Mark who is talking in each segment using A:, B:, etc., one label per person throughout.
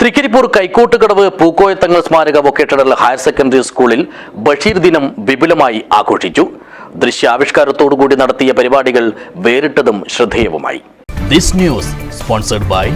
A: തൃക്കരിപ്പൂർ കൈക്കോട്ടുകടവ് പൂക്കോയത്തങ്ങൾ സ്മാരക vocational higher secondary സ്കൂളിൽ ബഷീർ ദിനം വിപുലമായി ആഘോഷിച്ചു. ദൃശ്യാവിഷ്കാരത്തോടുകൂടി നടത്തിയ പരിപാടികൾ വേറിട്ടതും ശ്രദ്ധേയവുമായി. This news sponsored by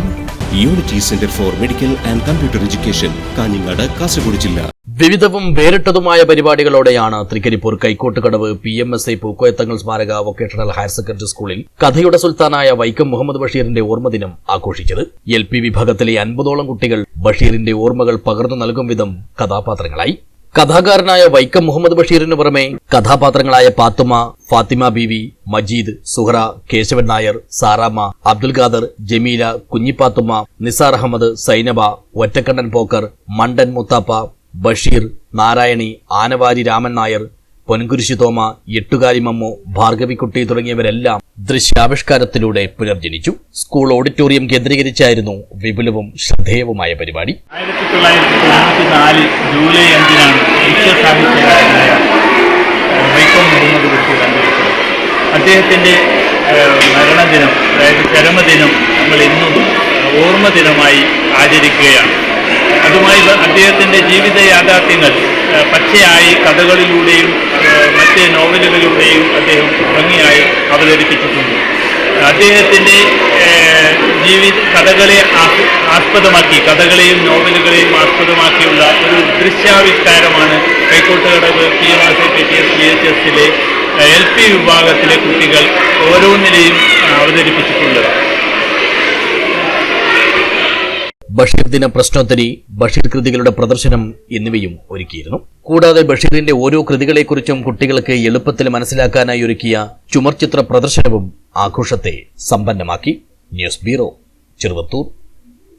B: Unity Centre for Medical and Computer Education Kanhangad Kasaragod ജില്ല
A: വിവിധവും വേറിട്ടതുമായ പരിപാടികളോടെയാണ് Trikaripur Kaikottukadavu P M S I Pookoyathangal സ്മാരക വൊക്കേഷണൽ ഹയർ സെക്കൻഡറി സ്കൂളിൽ കഥയുടെ സുൽത്താനായ വൈക്കം മുഹമ്മദ് ബഷീറിന്റെ ഓർമ്മദിനം ആഘോഷിച്ചത്. എൽ പി വിഭാഗത്തിലെ അൻപതോളം കുട്ടികൾ ബഷീറിന്റെ ഓർമ്മകൾ പകർന്നു നൽകും വിധം കഥാപാത്രങ്ങളായി. കഥാകാരനായ വൈക്കം മുഹമ്മദ് ബഷീറിന് പുറമെ കഥാപാത്രങ്ങളായ പാത്തുമ ഫാത്തിമ ബീവി മജീദ് സുഹറ കേശവൻ നായർ സാറാമ്മ അബ്ദുൽ ഖാദർ ജമീല കുഞ്ഞിപ്പാത്തുമ്മ നിസാർ അഹമ്മദ് സൈനബ ഒറ്റക്കണ്ണൻ പോക്കർ മണ്ടൻ മുത്താപ്പ ബഷീർ നാരായണി ആനവാരി രാമൻ നായർ പൊൻകുരിശി തോമ എട്ടുകാരി മമ്മു ഭാർഗവിക്കുട്ടി തുടങ്ങിയവരെല്ലാം ദൃശ്യാവിഷ്കാരത്തിലൂടെ പുനർജനിച്ചു. സ്കൂൾ ഓഡിറ്റോറിയം കേന്ദ്രീകരിച്ചായിരുന്നു വിപുലവും ശ്രദ്ധേയവുമായ പരിപാടി.
C: ആയിരത്തി തൊള്ളായിരത്തി ജൂലൈ അഞ്ചിനാണ് അദ്ദേഹത്തിന്റെ മരണദിനം അതായത് ചരമദിനം നമ്മൾ ഇന്നും ഓർമ്മ ദിനമായി ആചരിക്കുകയാണ്. അതുമായി അദ്ദേഹത്തിന്റെ ജീവിത യാഥാർത്ഥ്യങ്ങൾ പച്ചയായി കഥകളിലൂടെയും മറ്റ് നോവലുകളിലൂടെയും അദ്ദേഹം ഭംഗിയായി അവതരിപ്പിച്ചിട്ടുണ്ട്. അദ്ദേഹത്തിന്റെ ജീവി കഥകളെ ആസ്പദമാക്കി കഥകളെയും നോവലുകളെയും ആസ്പദമാക്കിയുള്ള ഒരു ദൃശ്യാവിഷ്കാരമാണ് Kaikottukadavu P M R C P T S P H എസിലെ എൽ പി വിഭാഗത്തിലെ കുട്ടികൾ ഓരോന്നിനെയും അവതരിപ്പിച്ചിട്ടുള്ളത്.
A: ബഷീർ ദിന പ്രശ്നോത്തരി ബഷീർ കൃതികളുടെ പ്രദർശനം എന്നിവയും ഒരുക്കിയിരുന്നു. കൂടാതെ ബഷീറിന്റെ ഓരോ കൃതികളെക്കുറിച്ചും കുട്ടികൾക്ക് എളുപ്പത്തിൽ മനസ്സിലാക്കാനായി ഒരുക്കിയ ചുമർചിത്ര പ്രദർശനവും ആഘോഷത്തെ സമ്പന്നമാക്കി. News bureau Cheruvathur.